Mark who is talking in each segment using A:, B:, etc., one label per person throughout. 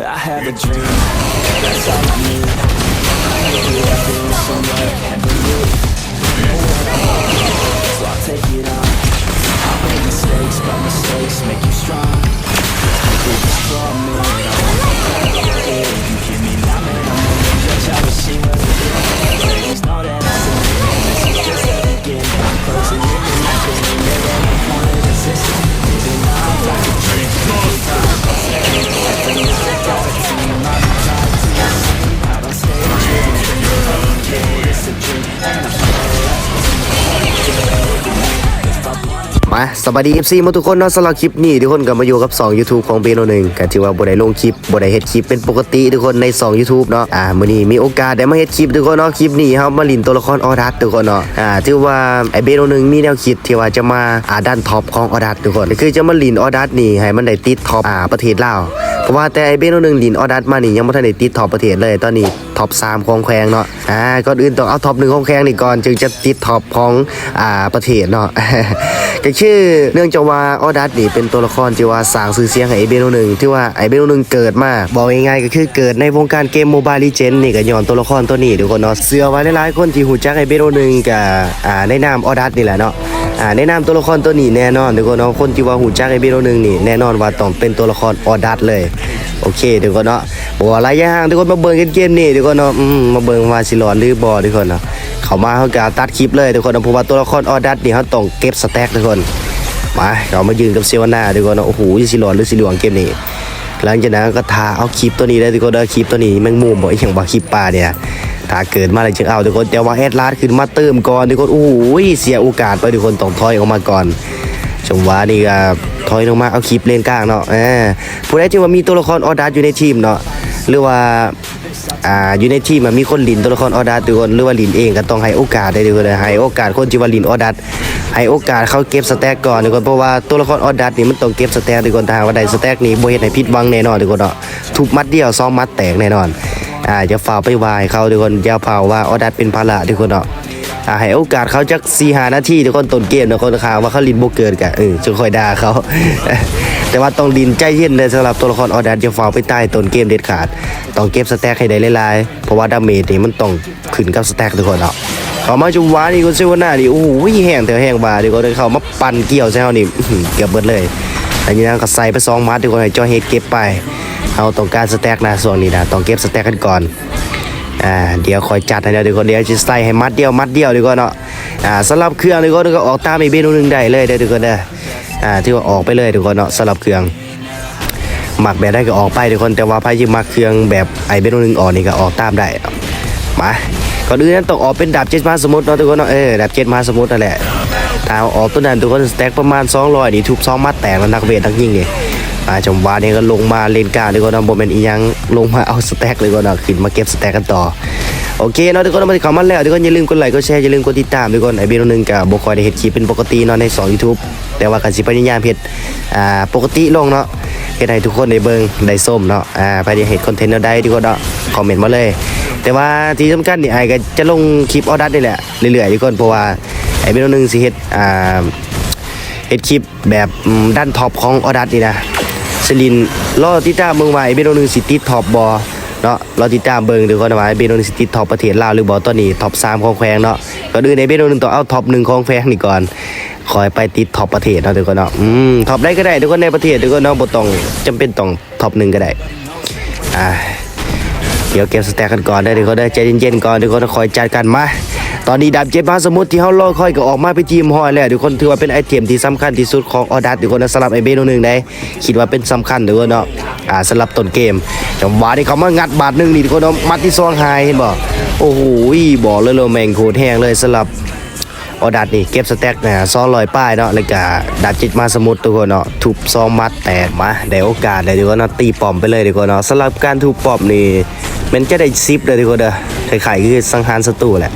A: I have a dream, that's all I need. I know I've been somewhere, believe So I'll take it on. I make mistakes, but mistakes make you strong. Let's make it strong, man it. you hear me now, man, I'm gonna judge how it Ladies know that I This is just the beginning. I'm closing and I it's a dream. And I feel that's what's in
B: มาสวัสดี FC มาทุกคนเนาะสำหรับคลิปนี้ทุกคนก็มาอยู่กับ 2 YouTube ของเบโนหนึ่งก็ถือว่าบ่ได้ลงคลิปบ่ได้เฮ็ดคลิปเป็นปกติทุกคนใน 2 YouTube เนาะอ่ามื้อนี้มีโอกาสได้มาเฮ็ดคลิปทุกคนเนาะคลิปนี้เฮามาลินตัวละครออดัสทุกคนเนาะอ่าถือว่าไอเบโนหนึ่งมีแนวคิดที่ว่าจะมาอ่าด้านท็อปของออดัสทุกคนก็คือจะมาลินออดัสนี่ให้มันได้ติดท็อปอ่าประเทศลาวเพราะว่าแต่ไอเบโนหนึ่งลินออดัสมานี่ยังบ่ทันได้ติดท็อปประเทศเลยตอนนี้ท็อป3ของแควงเนาะอ่าก่อนอื่นต้องเอาท็อป1ของแควงนี่ก่อนจึงจะติดท็อปของอ่าประเทศเนาะก็ชื่อเนื่องจากว่าออดัสนี่เป็นตัวละครที่ว่าสร้างสื่อเสียงให้ไอเบโนหนึ่งที่ว่าไอเบโนหนึ่งเกิดมาบอกง่ายๆก็คือเกิดในวงการเกมโมบายลีเจนนี่ก็ย้อนตัวละครตัวนี้ทุกคนเนาะเสือไว้หลายๆคนที่หูจักไอเบโนหนึ่งกับอ่าในนามออดัสนี่แหละเนาะ อ่าในนาตัวละครตัวนี้แน่นอนทุกคนเนาะคนที่ว่าหูจักไอเบโนหนึ่งนี่แน่นอนว่าต้องเป็นตัวละครออดัสเลยโอเคทุกคนเนาะบอกว่าระยะห่างทุกคนมาเบิ่งกันเกมนี่ทุกคนเนาะมาเบิ่งว่าสิหลอนหรือบอทุกคนเนาะเขามาเขาก็ตัดคลิปเลยทุกคนเนาะเพราะว่าตัวละครออดัสนี่เขาต้องเก็บสแต็กทุกคนมาเรามายืนกับเซวาน่าดีกว่าเนาะโอ้โหสิหลอนหรือสิหลวงเกมนี้หลังจากนั้นก็ทาเอาคลิปตัวนี้ได้ทุกคนเด้อคลิปตัวนี้แมงมุมบอกอย่างว่าคลิปปลาเนี่ย ถ้าเกิดมาเลยจึงเอาทุกคนแต่ว่าแอดลาสขึ้นมาเติมก่อนทุกคนโอ้โหเสียโอกาสไปทุกคนต้องถอยออกมาก่อนชมว่านี่ก็ถอยลงมาเอาคลิปเลนกลางเนาะเออผู้ใดที่ว่ามีตัวละครออดัสอยู่ในทีมเนาะหรือว่าอ่าอยู่ในทีมมันมีคนลินตัวละครออดัสทุกคนหรือว่าลินเองก็ต้องให้โอกาสได้ทุกคนให้โอกาสคนที่ว่าลินออดัสให้โอกาสเขาเก็บสแต็กก่อนทุกคนเพราะว่าตัวละครออดัสนี่มันต้องเก็บสแต็กทุกคนถ้าหากว่าได้สแต็กนี่บ่เฮ็ดให้ผิดหวังแน่นอนทุกคนเนาะทุบมัดเดียวซ้อมมัดแตกแน่นอน อ่าอย่าฝ่าไปวายเขาทุกคนอย่าฝ่าว่าออดัสเป็นภาระทุกคนเนาะอ่าให้โอกาสเขาจัก4 5นาทีทุกคนต้นเกมทุกคนข่าวว่าเขาลินบ่เกินกะเออจะคอยด่าเขา แต่ว่าต้องดินใจเย็นเลยสำหรับตัวละครออดัสจะฝ่าไปใต้ต้นเกมเด็ดขาด ต้องเก็บสแต็กให้ได้หลายๆเพราะว่าดาเมจนี่มันต้องขึ้นกับสแต็กทุกคนเนาะเขามาจุวานี่ก็เซวนานี่โอ้โหแห้งแต่แห้งบาดีก็เลยเขามาปั่นเกี่ยวใช่เฮานี่เกือบเบิดเลยอันนี้นะก็ใส่ไปสองมัดดีกว่าให้จอเฮดเก็บไป เอาต้องการสแต็กนะส่วนนี้นะต้องเก็บสแต็กกันก่อนอ่าเดี๋ยวคอยจัดให้เดี๋ยวเดี๋ยวเดียวจะใส่ให้มัดเดียวมัดเดียวดีกว่าเนาะอ่าสำหรับเครื่องดีกว่าก็ออกตามอีกเมนูหนึ่งได้เลยเดี๋ยวดี๋ยวเด้ออ่าที่ว่าออกไปเลยดีกว่าเนาะสำหรับเครื่องหมักแบบได้ก็ออกไปทุกคนแต่ว่าพายิมักเครื่องแบบไอเมนูหนึ่งออกนี่ก็ออกตามได้มาก่อนอื่นนั้นต้องออกเป็นดาบเจ็ดมาสมุทรเนาะทุกคนเนาะเออดาบเจ็ดมาสมุทรนั่นแหละถ้าออกตัวนั้นทุกคนสแต็กประมาณ200นี่ทุบสองมัดแตกแล้วนักเวทนักยิงนี่ อาจังหวะนี้ก็ลงมาเลนกลางดีกว่านะโมเมนต์อียังลงมาเอาสแต็กเลยก็นะขึ้นมาเก็บสแต็กกันต่อโอเคเนาะทุกคนมาที่เขามาแล้วทุกคนอย่าลืมกดไลค์กดแชร์อย่าลืมกดติดตามทุกคนไอเบลนึงกับบคอยได้เห็ดคลิปเป็นปกติเนาะใน2 YouTube แต่ว่ากันสิพยายามเห็ดอ่าปกติลงเนาะเฮ็ดให้ทุกคนได้เบิ่งได้ส้มเนาะอ่าไปได้เห็ดคอนเทนต์แนวใดทุกคนเนาะคอมเมนต์มาเลย แต่ว่าที่สำคัญนี่ไอ้ก็จะลงคลิปออดัสนี่แหละเรื่อยๆทุกคนเพราะว่าไอเบลนึงสิเฮ็ดอ่าเฮ็ดคลิปแบบอืมด้านท็อปของออดัสนี่นะ สลินรอติดตามเบิ่งไอ้เบโนนึงสิติดท็อปบ่เนาะรอติดตามเบิ่งดี๋ยวก่อนว่าไอ้เบโนนึงสิติดท็อปประเทศลาวหรือบ่ตอนนี้ท็อป3ของแขวงเนาะก่อนอื่นเบโนนึงต้องเอาท็อป1ของแขวงนี่ก่อนคอยไปติดท็อปประเทศเนาะดี๋ยวก่อนเนาะอืมท็อปได้ก็ได้ดี๋ยวก่อนในประเทศดี๋ยวก่อนเนาะบ่ต้องจำเป็นต้องท็อป1ก็ได้อ่าเดี๋ยวเก็บสแต็กกันก่อนได้ดี๋ยวก็ได้ใจเย็นๆก่อนเดี๋ยวก็คอยจัดกันมา ตอนนี้ดาบเจ็บมาสมุทรที่เฮารอค่อยก็ออกมาไปทีมฮอยแล้วทุกคนถือว่าเป็นไอเทมที่สำคัญที่สุดของออดัสทุกคนนะสำหรับไอเบนหนึ่งได้คิดว่าเป็นสำคัญทุกคนเนาะอ่าสำหรับต้นเกมจังหวะที่เขามางัดบาทหนึ่งนี่ทุกคนเนาะมัดที่ซองไฮเห็นบ่โอ้โหบอกเลยเลยแมงโคตรแห้งเลยสำหรับออดัดนี่เก็บสแต็กนะซองลอยป้ายเนาะแล้วก็ดับจิตมาสมุดทุกคนเนาะทุบซองมัดแตกมาได้โอกาสเลยดีกว่าเนาะตีปอมไปเลยดีกว่าเนาะสำหรับการทุบปอมนี่มันจะได้ซิปเลยดีกว่าเด้อคล้ายๆคือสังหารศัตรูแหละ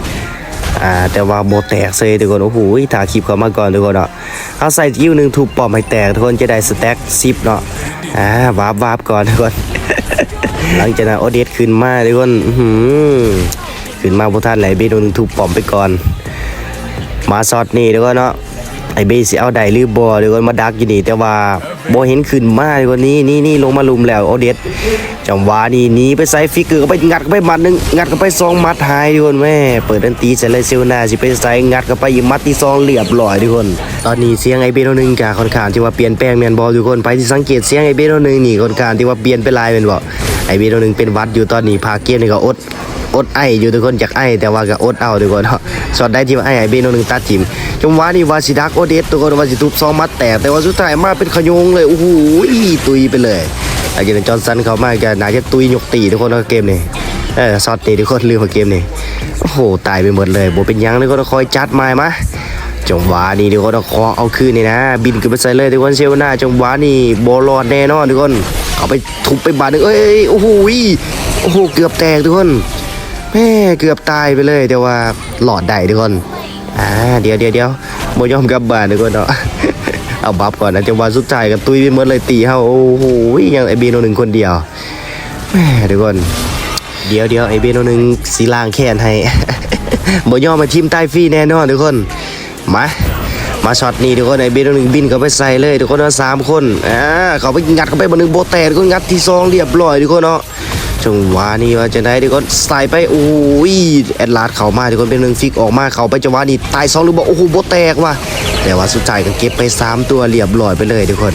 B: อ่าแต่ว่าโบแตกเซยทุกคนโอ้โหถ้าคลิปเขามาก่อนทุกคนเนาะเอาใส่ยิ้วหนึ่งถูกปอมให้แตกทุกคนจะได้สแต็กซิปเนาะอ่าวาบวาบก่อนทุกคน หลังจากนั้นโอเดสขึ้นมาทุกคนหือขึ้นมาพวกท่านไหลเบโดนงถูกปอมไปก่อน มาซอดนี่ทุกคนเนาะ ไอเบสิเอาได้หรือบ่ทุกคนมาดักอยู่นี่แต่ว่าบ่เห็นขึ้นมาทุกคนนี่นี่นี่ลงมาลุมแล้วโอเดสจังหวะนี้หนีไปใส่ฟิกเกอร์ก็ไปงัดไปมัดหนึงงัดเข้าไปสองมัดหายทุกคนแม่เปิดดันตีใส่เลยเซลนาสิไปใส่งัดเข้าไปอีกมัดที่สองเรียบร้อยทุกคน ตอนนี้เสียงไอเบโนหนึ่งกะค่อนข้างที่ว่าเปลี่ยนแปลงแมนบอลทุกคนไปที่สังเกตเสียงไอเบโนหนึ่งนี่ค่อนข้างที่ว่าเปลี่ยนไปลายแม่นบ่ไอเบโนหนึ่งเป็นวัดอยู่ตอนนี้พาเกมนี่ก็อด อดไออยู่ทุกคนจากไอแต่ว่าก็อดเอาทุกคนเนาะช็อตได้ที่ว่าไอไอเบนหนึ่งตัดทีมจงว่านี่วาสิดักโอเดสทุกคนวาสิทุบซองมัดแตกแต่ว่าสุดท้ายมาเป็นขยงเลยโอ้โหตุยไปเลยไอเกนจอห์นสันเขามากันน่าจะตุยยกตีทุกคนเนาะเกมนี้เออช็อตนี้ทุกคนลืมเกมนี้โอ้โหตายไปหมดเลยโบเป็นยังทุกคนคอยจัดไม้มาจงหวานี่ทุกคนขอเอาคืนนี่นะ บินขึ้นไปใส่เลยทุกคนเชลหน้าจงหวานี่บอลอดแน่นอนทุกคนเอาไปทุบไปบาดนึงเอ้ยโอ้โหโอ้โหเกือบแตกทุกคน แม่เกือบตายไปเลยแต่ว่าหลอดได้ทุกคนอ่าเดี๋ยวเดี๋ยวเดี๋ยวโมยอมกลับบ้านทุกคนเนาะเอาบัฟก่อนนะจังหวะสุดท้ายกันตุยไปหมดเลยตีเฮาโอ้โหยังไอเบโนหนึ่งคนเดียวแม่ทุกคนเดี๋ยวเดี๋ยวไอเบโนหนึ่งสีล่างแค้นให้โมยอมมาทีมใต้ฟรีแน่นอนทุกคนมามาช็อตนี้ทุกคนไอเบโนหนึ่งบินเข้าไปใส่เลยทุกคนเนาะสามคนอ่าเขาไปงัดเข้าไปบนหนึ่งโบแตกทุกคนงัดที่ซองเรียบร้อยทุกคนเนาะ จังหวะนี้ว่าจะได้ทุกคนใส่ไปโอ้ยแอดลาดเข้ามาทุกคนเป็นหนึ่งฟิกออกมาเข้าไปจังหวะนี้ตายสองหรือบอกโอ้โหโบแตกว่ะแต่ว่าสุดท้ายก็เก็บไปสามตัวเรียบร้อยไปเลยทุกคน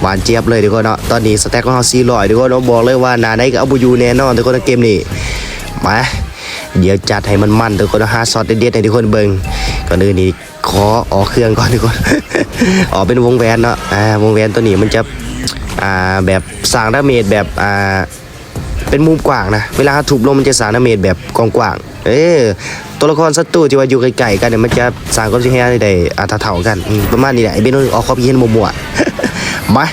B: หวานเจี๊ยบเลยทุกคนเนาะตอนนี้สแต็กของเราซีลอยทุกคนเนาบอกเลยว่านาได้ก็เอาบูยูแน่นอนทุกคนในเกมนี้มาเดี๋ยวจัดให้มันมันทุกคนเนาะห้าช็อตเด็ดๆให้ทุกคนเบิ่งก่อนอื่นนี่ขอออกเครื่องก่อนทุกคนออกเป็นวงแหวนเนาะอ่าวงแหวนตัวนี้มันจะ อ่าแบบสร้างดาเมจแบบอ่าเป็นมุมกว้างนะเวลาถูกลงมันจะสร้างดาเมจแบบกว้างเออตัวละครศัตรูที่ว่าอยู่ไกลๆกันเนี่ยมันจะสร้างความเสียหายได้อ่าเท่าๆกันประมาณนี้แหละไอ้เบนออกความคิดเห็นมั่วๆมา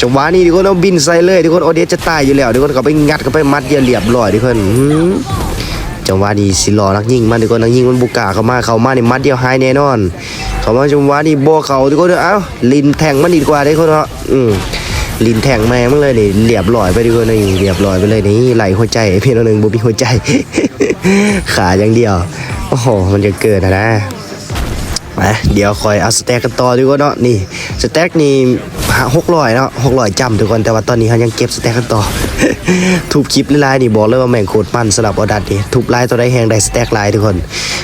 B: จังหวะนี้ทุกคนเอาบินใส่เลยทุกคนโอเดสจะตายอยู่แล้วทุกคนก็ไปงัดก็ไปมัดเยียเรียบร้อยทุกคนจังหวะนี้สิรอนักยิงมันทุกคนนักยิงมันบุกกล้าเข้ามาเข้ามาในมัดเดียวหายแน่นอน เข้ามาจังหวะนี้โบเขาทุกคนเอ้าลินแทงมันดีกว่าได้คนเนาะอืม ลินแทงแม่งมันเลยนี่เรียบร้อยไปดีกว่านี่เรียบร้อยไปเลยนี่ไหลหัวใจพี่น้องหนึ่งบุมีหัวใจ ขาอย่างเดียว โอ้โห มันจะเกิดนะนะเดี๋ยวคอยเอาสแต็กกันต่อดีกว่าเนาะนี่สแต็กนี่หกร้อยเนาะหกร้อยจำทุกคนแต่ว่าตอนนี้เขายังเก็บสแต็กกันต่อทุบคลิปไลน์นี่บอกเลยว่าแม่งโคตรมันสำหรับออดัดนี่ทุบไลน์ตัวได้แหงได้สแต็กไลน์ทุกคน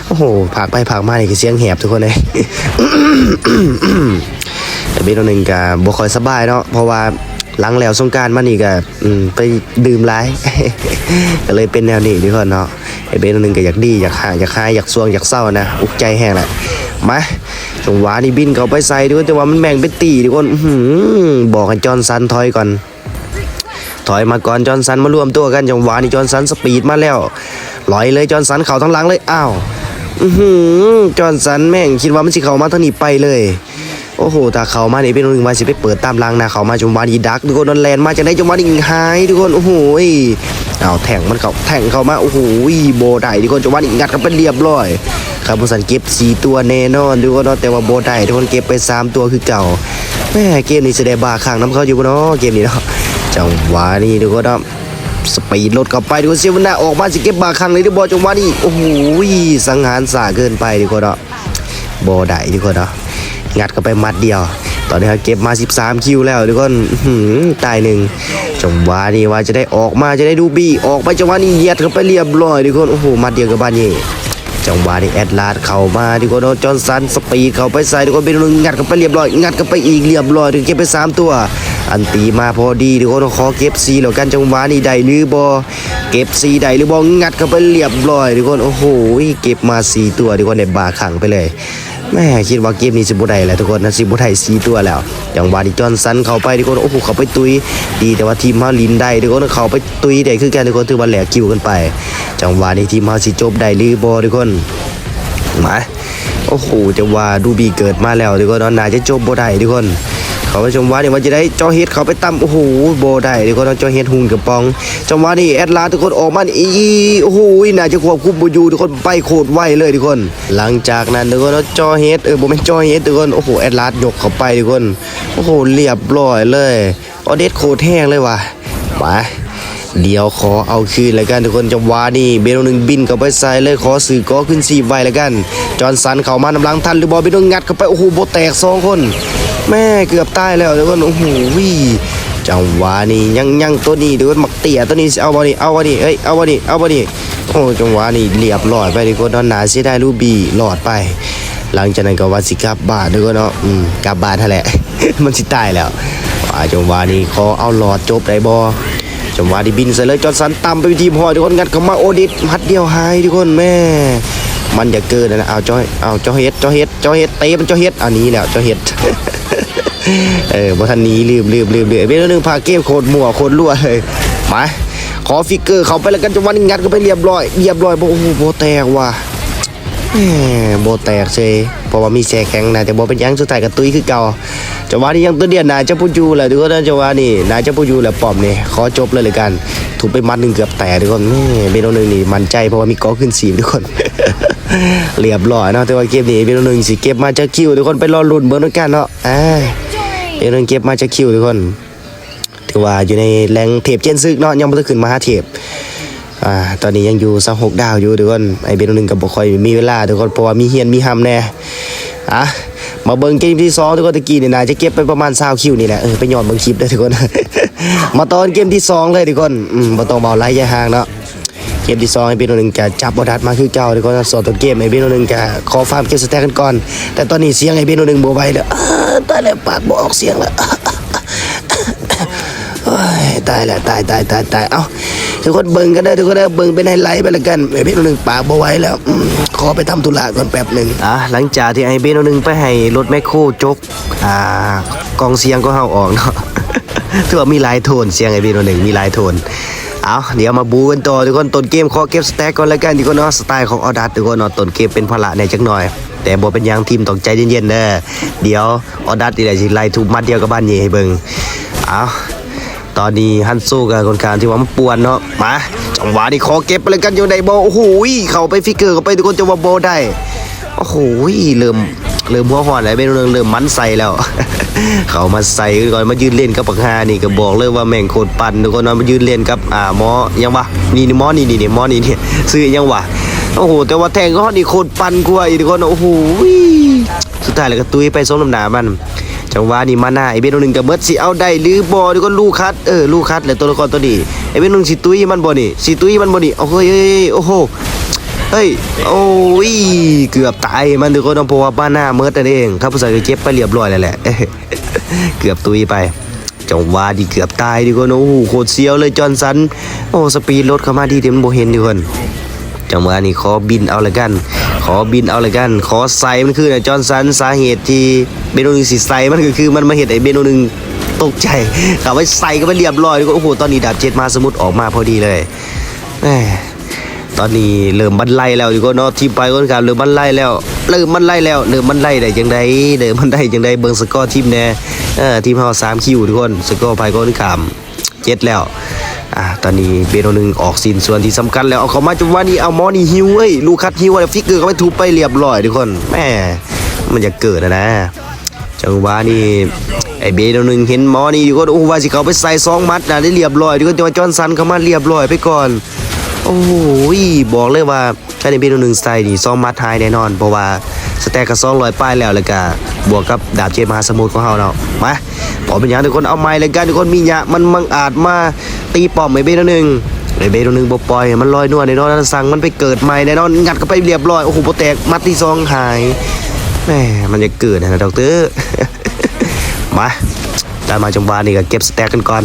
B: โอ้โหผักไปผักมานี่คือเสียงแหบทุกคนเลย แต่เบนตัวหนึ่งกับ่ค่อยสบายเนาะเพราะว่าหลังแล้วสงการมานี่ก็อืมไปดื่มหลายก็เลยเป็นแนวนี้ทุกคนเนาะไอ้เบนตัวหนึ่งก็อยากดีอยากหายอยากหายอยากสวงอยากเศร้านะอุกใจแห้งแหละมาจงหวานี่บินเขาไปใส่ด้วยแต่ว่ามันแม่งเป็นตีทุกคนบอกให้จอนสันถอยก่อนถอยมาก่อนจอนสันมารวมตัวกันจังหวะนี้จอนสันสปีดมาแล้วลอยเลยจอนสันเข่าทั้งหลังเลยอ้าวอือหือจอนสันแม่งคิดว่ามันสิเข้ามาทางนี้ไปเลย โอ้โหถ้าเขามาเนี่เป็นหนึ่งวันสิไปเปิดตามรางนะเขามาจังหวะนี้ดักทุกคนนอนแลนมาจากไหนจังหวะนี้หายทุกคนโอ้โหเอาแทงมันเขาแทงเขามาโอ้โหโบได้ทุกคนจังหวะนี้งัดกันเป็นเรียบร้อยครับบุสันเก็บสี่ตัวแน่นอนทุกคนแต่ว่าโบได้ทุกคนเก็บไปสามตัวคือเก่าแม่เกมนี้แสดงบาข้างน้ำเขาอยู่เนาะเกมนี้เนาะจังหวะนี้ทุกคนนะสปีดรถเข้าไปดูเซเว่นหน้าออกมาสิเก็บบาคังเลยที่บอจังหวะนี้โอ้โหสังหารสาเกินไปดีกว่าเนาะบได้ดีกว่าเนาะ งัดเข้าไปมัดเดียว ตอนนี้เขาเก็บมา 13 คิวแล้วทุกคนตายหนึ่งจังหวะนี้ว่าจะได้ออกมาจะได้ดูบี้ออกไปจังหวะนี้เหยียดเข้าไปเรียบร้อยทุกคนโอ้โหมัดเดียวกับบ้านเย่จังหวะนี้แอดลาดเข้ามาทุกคนเนจอห์นสันสปีดเข้าไปใส่ทุกคนเป็นนึงงัดเข้าไปเรียบร้อยงัดเข้าไปอีกเรียบร้อยถึงเก็บไปสามตัวอันตีมาพอดีทุกคนขอเก็บซีแล้วกันจังหวะนี้ได้หรือบอเก็บซีได้หรือบองัดเข้าไปเรียบร้อยทุกคนโอ้โหเก็บมาสี่ตัวทุกคนในบาขังไปเลย แม่คิดว่าเกมนี้สิบุได้แหละทุกคนนะสิบุได้สี่ตัวแล้ว อย่างวานิจอนซันเข้าไปทุกคนโอ้โหเขาไปตุยดีแต่ว่าทีมเฮาลินได้ทุกคนเขาไปตุยได้คือแกทุกคนถือว่าแหลกคิวกันไป จังหวะนี้ทีมเฮาสิจบได้หรือบอทุกคนมาโอ้โหจะว่าดูบีเกิดมาแล้วทุกคนน่าจะจบโบได้ทุกคน เขาไปชมว่าเนี่ยว่าจะได้จอเฮ็ดเขาไปตั้มโอ้โหโบได้ทุกคนเนาจอเฮ็ดหุ่นกับปองจังหวะนี้แอดลาทุกคนออกมาอีโอ้โหน่าจะควบคุมบ่อยู่ทุกคนไปโคตรไวเลยทุกคน หลังจากนั้นทุกคนเนาะจอเฮ็ดเออบ่แม่นจอเฮ็ดทุกคนโอ้โหแอดลาสยกเข้าไปทุกคน โอ้โหเรียบร้อยเลยออเดสโคตรแห้งเลยว่ะมาเดี๋ยวขอเอาคืนแล้วกันทุกคนจังหวะนี่เบโนหนึ่งบินเข้าไปใส่เลยขอสื่อก็ขึ้นสีไว้แล้วกัน จอห์นสันเข้ามานำหลังทันหรือบอลเบโนงัดเข้าไปโอ้โหโบแตกสองคน แม่เกือบตายแล้วทุกคนโอ้โหวิจังหวะนี่ยังยังตัวนี้ทุกคนมักเตี่ยตัวนี้เอาบอลนี่เอาบอลนี่เอ้ยเอาบอลนี่เอาบอลนี่โอ้จังหวะนี่เรียบร้อยไปทุกคนนอนหนาเสียไดายลูบี้หลอดไป หลังจากนั้นก็ว่าสิกลับบ้านทุกคนเนาะอืมกลับบ้านท่าแหละ มันสิตายแล้วว่าจังหวะนี้ขอเอาหลอดจบได้บ่จังหวะที่บินใส่เลยจอร์สันต่ำไปทีมหอยทุกคนงัดเข้ามาโอดิตมัดเดียวหายทุกคนแม่มันอย่าเกินนะเอาจอยเอาจอเฮ็ดจอเฮ็ดจอเฮ็ดเตะมันจอเฮ็ดอันนี้แล้วจอเฮ็ด เออบอทันนี้ลืมลืมลืมลืมเป็นเรื่องหนึงพาเก็บโคตรมั่วโคตรรั่วเลยมาขอฟิกเกอร์เขาไปแล้วกันจังหวะนี้งัดก็ไปเรียบร้อยเรียบร้อยบ่โอ้โหโบแตกว่ะโบแตกเซ เพราะว่ามีแช่แข็งนะแต่บ่เป็นยังสุดท้ายก็ตุ้ยคือเก่าจังหวะนี้ยังตัวเดียนนายเจ้าพูยูแหละทุกคนนะจังหวะนี้นายเจ้าพูยูแหละปอมนี่ขอจบเลยเลยกัน ถูกไปมัดหนึ่งเกือบแตกทุกคนแม่เบโนหนึ่งนี่มันใจเพราะว่ามีกอขึ้นสีทุกคนเรียบร้อยเนาะแต่ว่าเกมนี้เบโนหนึ่งสิเก็บมาจากคิวทุกคนไปรอลุ้นเบิ่งด้วยกันเนาะอ่าเบโนหนึ่งเก็บมาจากคิวทุกคน ถือว่าอยู่ในแรงเทปเจนซึกเนาะยังไม่ได้ขึ้นมาหาเทป อ่าตอนนี้ยังอยู่สักหกดาวอยู่ทุกคนไอเบนหนึ่งกับบ่ค่อยมีเวลาทุกคนเพราะว่ามีเฮียนมีฮัมแน่อะมาเบิ่งเกมที่สองทุกคนตะกี้นี่นายจะเก็บไปประมาณ20คิวนี่แหละเออไปย้อนเบิ่งคลิปได้ทุกคน มาตอนเกมที่สองเลยทุกคนอืมบ่ต้องเบาไล่ยาห่างเนาะเกมที่สองให้เป็นตัวหนึ่งจะจับบอดัดมาคือเก่าทุกคนสอนตัวเกมให้เป็นตัวหนึ่งจะขอฟาร์มเกมสแต็กกันก่อน แต่ตอนนี้เสียงให้เป็นตัวหนึ่งบ่ไหวแล้อตายแล้วปากบออกเสียงแล้ว ตายแล้วตายตายตายตายเอ้าทุกคนเบิ่งกันได้ทุกคนเด้เบิ่งเป็นไฮไลท์ไปล้วกันไอ้เบนหนึ่งปากบ่ไหวแล้วขอไปทำธุระก่อนแป๊บหนึ่งอะหลังจากที่ไอ้เบนหนึ่งไปให้รถแมคโครจกอ่ากองเสียงก็เฮาออกเนาะถือว่ามีหลายโทนเสียงไอ้เบนหนึ่งมีหลายโทนเอาเดี๋ยวมาบูกันต่อทุกคนต้นเกมขอเก็บสแต็กก่อนแล้วกันทุกคนเนาะสไตล์ของออดัสทุกคนเนาะต้นเกมเป็นพละในจักหน่อย แต่บ่เป็นยังทีมต้องใจเย็นๆเด้อเดี๋ยวออดัสนี่แหละสิไล่ทุบมัดเดียวกับบ้านเย่ให้เบิ่งเอา ตอนนี้ฮันสู้กับคนการที่ว่ามันปวนเนาะมาจังหวะนี้ขอเก็บไปเลยกันอยู่ในโบโอ้โหเข้าไปฟิกเกอร์เข้าไปทุกคนจะว่าโบได้โอ้โหเริ่มเริ่มหัวหอนแล้วเป็นเรื่องเริ่มมันใส่แล้ว เขามาใส่ก่อนมายืนเล่นกับปักฮานี่ก็บอกเลยว่าแม่งโคตรปั่นทุกคนนาะมายืนเล่นกับอ่าหมอยังวะนี่นี่หมอนี่นี่นี่หมอนี่นี่ซื้อยังวะโอ้โหแต่ว่าแทงก็นี่โคตรปั่นกว่าอีกทุกคนโอ้โหสุดท้ายแล้วก็ตุ้ยไปส้มน้ำหนามัน จังหวะนี้มาหน้าไอเบนหนึ่งกับเบิดสิเอาได้หรือบอดีก็ลูกคัดเออลูกคัดแหละตัวละครตัวนี้ไอเบนหนึ่งสิตุ้ยมันบอนี่สิตุ้ยมันบอนี่โอ้โหเฮ้ยโอ้โหเฮ้ยโอ้ยเกือบตายมันทุกคนเพราะว่าบ้านหน้าเมิดนั่นเองครับผู้ชายก็เก็บไปเรียบร้อยแล้วแหละเกือบตุ้ยไปจังหวะที่เกือบตายดีกว่าโอ้โหโคตรเสียวเลยจอห์นสันโอ้สปีดรถเข้ามาที่เดียวมันโบเห็นดีกว่า จังหวะนี้ขอบินเอาละกัน ขอบินเอาละกัน ขอใส่มันคือนะจอห์นสันสาเหตุที่เบนโนหนึ่งสิใส่มันก็คือมันมาเห็นไอ้เบนโนหนึ่งตกใจเขาไว้ใส่ก็ไปเรียบร้อยแล้วก็โอ้โหตอนนี้ดาบเจ็ดมาสมุดออกมาพอดีเลยตอนนี้เริ่มบันไลแล้วดีกว่าเนาะทีมไปคนการเริ่มบันไลแล้วเริ่มบันไลแล้วเริ่มบันไลได้จังไดเริ่มบันไดจังไดเบิ่งสกอร์ทีมแน่ทีมเฮาสามคิวทุกคนสกอร์ไปคนขามเจ็ดแล้ว อ่าตอนนี้เบโนหนึ่งออกสินส่วนที่สำคัญแล้วเอาเขามาจังหวะนี้เอามอนี่ฮิวเอ้ยลูกคัดฮิวอะไรฟิกเกอร์เขาไปทุบไปเรียบร้อยทุกคนแม่มันจะเกิดนะนะจังหวะนี้ไอเบโนหนึ่งเห็นมอนี่อยู่ก็โอ้ว่าสิเขาไปใส่ซองมัดนะได้เรียบร้อยทุกคนแต่ว่าจอนสันเขามาเรียบร้อยไปก่อนโอ้ยบอกเลยว่าถ้าในเบโนหนึ่งสไตล์นี่ซองมัดไฮแน่นอน เพราะว่าสแต็กกับซองลอยป้ายแล้วเลยกะบวกกับดาบเจมาสมุทรของเขาเนาะมา เป็นอย่างทุกคนเอาไม้เลยกันทุกคนมียะมันมังอาจมาตีป้อมไอเบโนหนึ่งไอเบโนหนึ่งบ่ปล่อยมันลอยนวลแน่นอนสั่งมันไปเกิดใหม่แน่นอนงัดก็ไปเรียบร้อยโอ้โหโปแตกมัดที่ซองหายแหมมันจะเกิดนะดอกเตอร์มาได้มาจังหวะนี้ก็เก็บสแต็กกันก่อน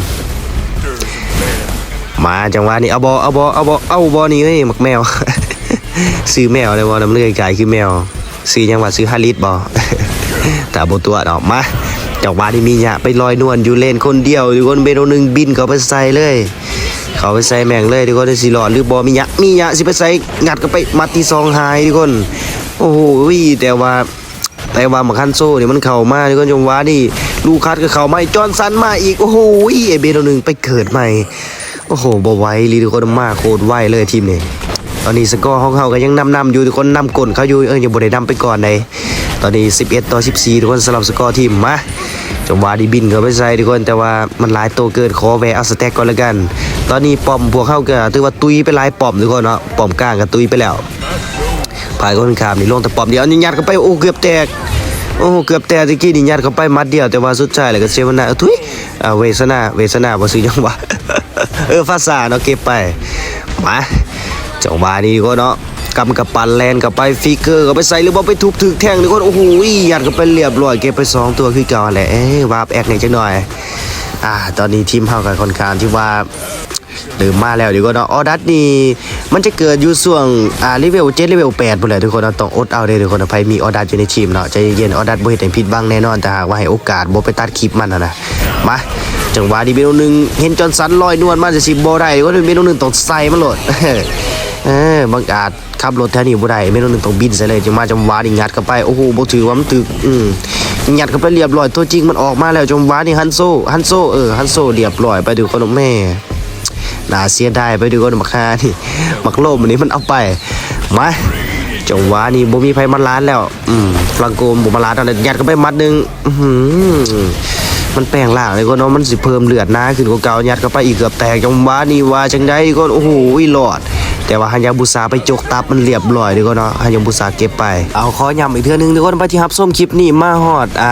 B: มาจังหวะนี้เอาบอเอาบอเอาบอเอาบอนี่เฮ้ยหมักแมว ซื้อแมวเลยวะน้ำเลือดกายคือแมว ซื้อยังว่าซื้อฮาริสบอแต่บตัวเนาะมา จังหวะนี้มียะไปลอยนวลอยู่เล่นคนเดียวทุกคนเบโนหนึ่งบินเขาไปใส่เลย เขาไปใส่แม่งเลยทุกคนสิหลอดหรือบอมียะมียะสิไปใส่งัดก็ไปมัดที่ซองหายทุกคน โอ้โหแต่ว่าแต่ว่ามาคันโซ่เนี่ยมันเข้ามาทุกคนจงหวะนี่ลูคัสก็เข้ามาจอนสันมาอีกโอ้โหไอเบโนหนึ่งไปเกิดใหม่โอ้โหบอไว้ลีทุกคนมาโคตรไหวเลยทีมนี้ตอนนี้สกอร์ของเขาก็ยังนำนำอยู่ทุกคนนำกลนเขาอยู่เออยังบ่ได้นำไปก่อนเลยตอนนี้ 11 ต่อ 14 ทุกคนสำหรับสกอร์ทีมมา จังหวะดีบินเขาไปใส่ทุกคนแต่ว่ามันหลายตัวเกินขอแวะเอาสแต็กก่อนล้วกัน ตอนนี้ป้อมพวกเข้าก็ถือว่าตุยไปหลายป้อมทุกคนเนาะป้อมกลางก็ตุยไปแล้วภายคนขามนี่ลงแต่ป้อมเดียวนี่ยัดเข้าไปโอ้เกือบแตกโอ้เกือบแตกตะกี้นี่ยัดเข้าไปมัดเดียวแต่ว่าสุดท้ายแล้วก็เซวนาเออทุยอเวสนาเวสนาบ่ซื้อยังวะเออฟาซาเนาะเก็บไปมาจังหวะนี้ก็เนาะ กำกับปันแลนกับไปฟิกเกอร์ก็ไปใส่หรือว่าไปทุบถึกแทงทุกคนโอ้โหยัดเข้าไปเรียบร้อยเก็บไปสองตัวคือเก่าแหละเอ้วาบแอกหน่อยจังหน่อยอ่าตอนนี้ทีมเฮากับค่อนข้างที่ว่าเริ่มมาแล้วดีกว่าเนาะออดัสนี่มันจะเกิดอยู่ช่วงอ่าเลเวล7เลเวล8พุ่นแหละทุกคนเนาะต้องอดเอาเด้อทุกคนอภัยมีออดัสอยู่ในทีมเนาะใจเย็นออดัสบ่เฮ็ดให้ผิดหวังแน่นอนแต่หากว่าให้โอกาสบ่ไปตัดคลิปมันนะนะมา จังหวะนี้เมนูหนึ่งเห็นจอนสันลอยนวลมาจะสิบ่ได้ก็เมนูหนึ่งต้องใส่มันโลดเออบางอาจขับรถแถวนี้บ่ได้เมนูหนึงต้องบินใส่เลยจังมาจังหวะนี้งัดเข้าไปโอ้โหบ่ถือว่ามันตึกอืมงัดเข้าไปเรียบร้อยตัวจริงมันออกมาแล้วจังหวะนี้ฮันโซฮันโซเออฮันโซเรียบร้อยไปดูคนแม่น่าเสียดายไปดูคนมักฮานี่มักโลมอันนี้มันเอาไปมาจังหวะนี้บ่มีไผมาล้านแล้วอืมฟลังโกมบ่มาล้านตอนนั้นยัดเข้าไปมัดหนึงอื้อหือ มันแปลงร่างเลยก็เนาะมันสิเพิ่มเลือดน้าขึ้นกว่าเก่ายัดเข้าไปอีกเกือบแตกจังหวะนี้ว่าจังไดก็โอ้โหหลอด แต่ว่าฮันยาบุษาไปจกตับมันเรียบร้อยดีก็เนาะฮันยาบุษาเก็บไป เอาขอย้ำอีกเทื่อนึงทุกคนไปที่รับส้มคลิปนี้มาฮอดอ่า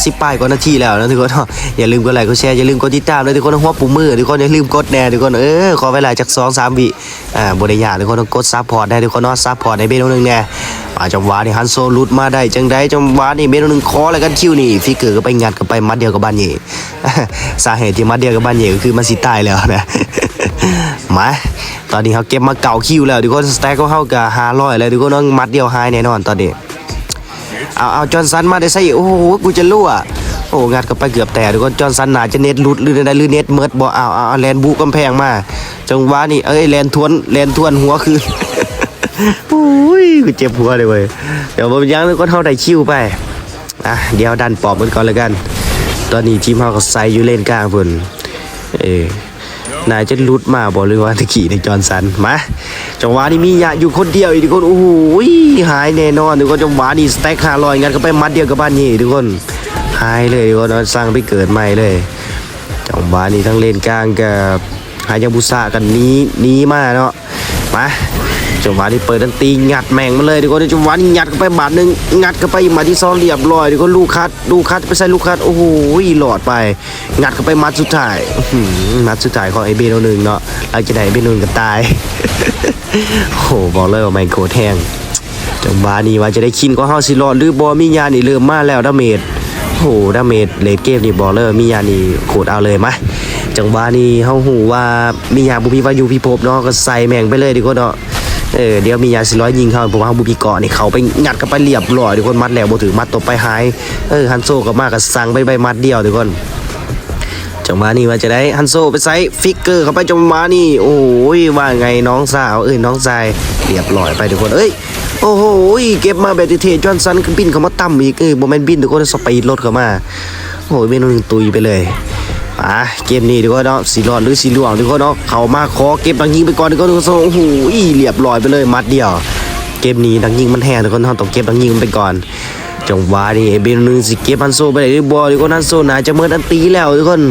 B: 10ป้ายกว่านาทีแล้วนะทุกคนเนาะอย่าลืมกดไลค์กดแชร์อย่าลืมกดติดตามด้วยทุกคนหัวปุ่มมือทุกคนอย่าลืมกดแน่ทุกคนเออขอเวลาจาก2 3วิอ่าบ่ได้ยากทุกคนต้องกดซัพพอร์ตได้ทุกคนเนาะซัพพอร์ตในเบนนึงแน่มาจังหวะนี่ฮันโซลุดมาได้จังได้จังหวะนี่เบนนึงขออะไรกันคิวนี่ฟิกเกอร์ก็ไปงัดกันไปมัดเดียวกับบ้านเย่สาเหตุที่มัดเดียวกับบ้านเย่ก็คือมันสิตายแล้วนะ มา ตอนนี้เขาเก็บมาเก่าคิวแล้วทุกคนสแต็กก็เข้ากับห้าร้อยแล้วทุกคนต้องมัดเดียวหายแน่นอนตอนนี้เอาเอาจอห์นสันมาได้ใส่โอ้โหกูจะรั่วโอ้งัดก็ไปเกือบแต่ทุกคนจอห์นสันหนาจะเน็ตหลุดหรือได้หรือเน็ตเมิดบ่เอาเอาเอาแลนบุกกำแพงมาจังหวะนี่เอ้ยแลนทวนแลนทวนหัวคือโอ้ยกูเจ็บหัวเลยเว้ยเดี๋ยวผมยังทุกคนเท่าได้คิวไปอะเดี๋ยวดันปอบมันก่อนเลยกัน ตอนนี้ทีมเฮาก็ใส่อยู่เล่นกลางพุ่นเออ นายจะลุดมาบอกเลยว่าตะขี่ในจอห์นสันมาจังหวะนี้มียะอยู่คนเดียวอีกทุกคนโอ้โหหายแน่นอนทุกคนจังหวะนี้สแต็กห้าร้อยงันก็ไปมัดเดียวกับบ้านนี่ทุกคนหายเลยทุกคนเอาสร้างไปเกิดใหม่เลยจังหวะนี้ทั้งเลนกลางกับหายาบุษากันนี้นี้มาเนาะมา จังหวะนี้เปิดดันตีงัดแม่งมาเลยทุกคนจังหวะนี้งัดเข้าไปบาทหนึ่งงัดเข้าไปมาที่ซองเรียบร้อยทุกคนลูกคัดลูกคัดไปใส่ลูกคัดโอ้โหหลอดไป งัดเข้าไปมัดสุดท้ายมัดสุดท้ายของไอเบโนหนึ่งเนาะหลังจากนั้นไอเบโนหนึ่งก็ตายโอ้โหบอกเลยว่าแมงโคตรแห้งจังหวะนี้ว่าจะได้คินก็เฮาสิรอดหรือบอมียานี่เริ่มมาแล้วดาเมจโอ้โหดาเมจเลดเกมนี่บอกเลยว่ามียานี่โคตรเอาเลยมาจังหวะนี้เฮาหูว่ามียาบุมีวาอยูพิภพเนาะก็ใส่แม่งไปเลยดีกว่าเนาะ เออเดี๋ยวมียาสิร้อยยิงเขาผมว่าบุพีเกาะนี่เขาไปงัดกันไปเรียบร้อยทุกคนมัดแล้วบ่ถือมัดตบไปหายเออฮันโซก็มาก็สั่งไปใบมัดเดียวทุกคนจังหวะนี้ว่าจะได้ฮันโซไปใส่ฟิกเกอร์เข้าไปจังหวะนี้โอ้ยว่าไงน้องสาวเอ้ยน้องชายเรียบร้อยไปทุกคนเอ้ยโอ้โหเก็บมาแบบเท่จอนสันบินเข้ามาต่ำอีกเอ้ยโมเมนต์บินทุกคนสปีดรถเข้ามาโอ้ยเมนูหนึ่งตุยไปเลย อะเกมนี้ทุกคนเนาะสีรอดหรือสีหลวงทุกคนเนาะเขามาขอเก็บดังยิงไปก่อนทุกคนทุกคนโอ้โหเรียบร้อยไปเลยมัดเดียว เกมนี้ดังยิงมันแห้งทุกคนเราต้องเก็บดังยิงมันไปก่อนจังหวะนี้เบนนึงสิเก็บฮันโซไปได้หรือบอลทุกคนฮันโซน่าจะเมิดอันตีแล้วทุกคน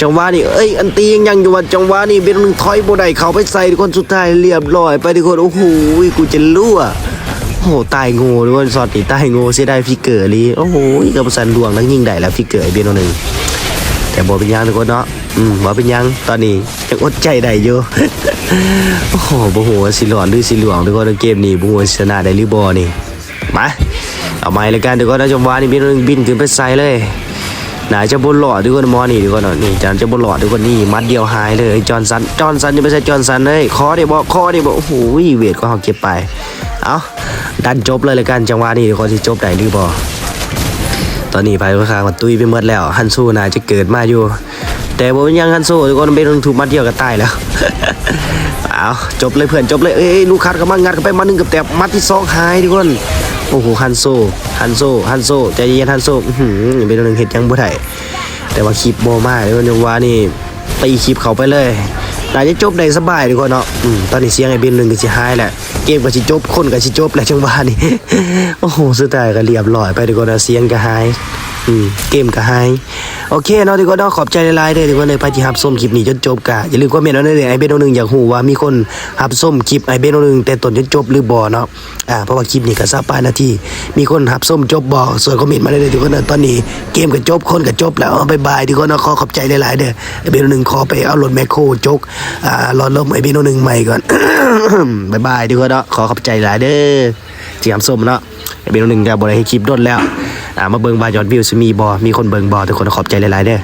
B: จังหวะนี้เอ้ยอันตียังยังอยู่ว่าจังหวะนี้เบนนึงถอยบ่ได้เขาไปใส่ทุกคนสุดท้ายเรียบร้อยไปทุกคนโอ้โหกูจะรั่วโอ้โหตายง่ทุกคนสอดตีตายโง่เสียดายฟิกเกอร์ลีโอ้โหกับสันดวงนังยิงได้แล้วฟิกเกอร์เบนนึง แต่บอเป็นยังทุกคนเนาะอืมบอเป็นยังตอนนี้ยังอดใจได้อยู่โอ้โหบ่หัวสิหลอนหรือสิหลวงทุกคนในเกมนี้บ่หัวชนะได้หรือบอนี่มาเอาไม้เลยกันทุกคนนะจังหวะนี้เบนหนึ่งบินขึ้นไปใส่เลยน่าจะบนหลอดทุกคนมอนี่ทุกคนเนาะนี่จานจะบนหลอดทุกคนนี่มัดเดียวหายเลยจอนสันจอนสันนี่ไม่ใช่จอนสันเลยคอเดี๋ยวบอกคอเดี๋ยวบอกโอ้โหเวทก็เขาเก็บไปเอาดันจบเลยเลยกันจังหวะนี้ทุกคนที่จบได้หรือบอ ตอนนี้ไปค่อนข้างมาตุ้ยไปหมดแล้วฮันซูน่าจะเกิดมาอยู่ แต่บนยังฮันซูทุกคนไม่ต้องถูกมัดเดียวก็ตายแล้วเอาจบเลยเพื่อนจบเลยเอ้ยลูกคัดก็มางัดกันไปมาหนึ่งกับแต่มัดที่สองหายทุกคนโอ้โหฮันโซฮันโซฮันโซใจเย็นฮันโซอื้อหือเป็นหนึ่งเห็ดยังบ่ได้แต่ว่าคลิปโบมากเลยวันว่านี่ตีคลิปเขาไปเลย น่าจะจบได้สบายดีกว่าเนาะอืมตอนนี้เสียงไอ้เบนหนึ่งก็สิหายแหละ เกมก็สิจบคนก็สิจบแหละจังหวะนี้ โอ้โหสุดท้ายก็เรียบร้อยไปดีกว่านะเสียงก็หาย อืมเกมก็หายโอเคเนาะทุกคนเนาะขอบใจหลายๆเด้อทุกคนเลยไปที่รับส้มคลิปนี้จนจบกะอย่าลืมคอมเมนต์เอาด้วยเด้อไอเบนโนหนึ่งอยากฮู้ว่ามีคนรับส้มคลิปไอเบนโนหนึ่งแต่ตนจนจบหรือบ่เนาะอ่าเพราะว่าคลิปนี้ก็สักปายนาทีมีคนรับส้มจบบ่ส่วนคอมเมนต์มาได้เลยทุกคนเนาะตอนนี้เกมก็จบคนก็จบแล้วบ๊ายบายทุกคนเนาะขอขอบใจหลายๆเด้อไอเบนโนหนึ่งขอไปเอารถแมคโครจกอ่ารถลมไอเบนโนหนึ่งใหม่ก่อนบ๊ายบายทุกคนเนาะขอขอบใจหลายเด้อที่รับส้มเนาะไอเบนโนหนึ่งก็บ่ได้ให้คลิปโดนแล้ว อ่ามาเบิงบายอดวิวสิมีบอมีคนเบิงบอทุกคนขอบใจหลายๆเด้อ